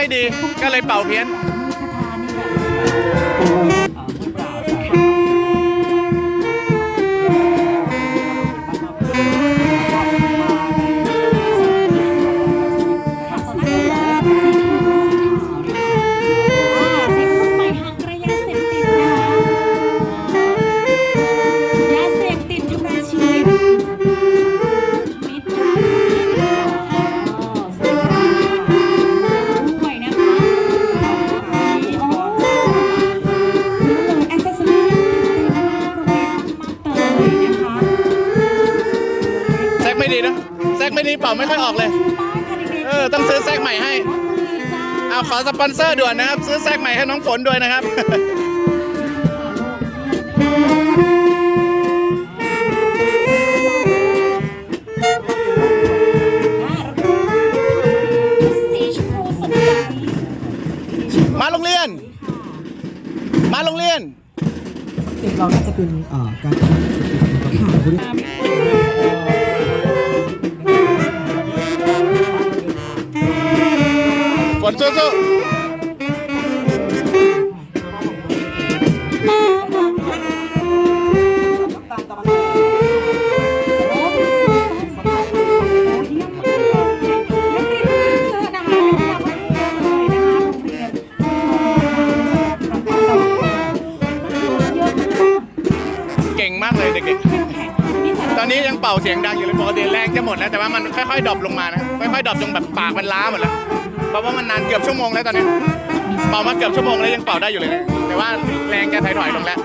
ไม่ดีก็เลยเป่าเพี้ยน ดีนะแซกไม่ดีเป่าไม่ค่อยออกเลย เออต้องซื้อแซกใหม่ให้เอาขอสปอนเซอร์ด่วนนะครับ ซื้อแซกใหม่ให้น้องฝนด้วยนะครับสีชมพูสดใสมาโรงเรียน มาโรงเรียน เด็กเราน่าจะเป็นอ่าการ สู้ๆเก่งมากเลยเด็กๆ ตอนนี้ยังเป่าเสียงดังอยู่เลยปกติแรงจะหมดแล้วแต่ว่ามันค่อยๆดรอปลงมานะค่อยๆดรอปจนแบบปากมันล้าหมดแล้ว เพราะว่ามันนานเกือบชั่วโมงแล้วตอนนี้เป่ามาเกือบชั่วโมงแล้วยังเป่าได้อยู่เลยนะแต่ว่าแรงจะถอยๆลงแล้ว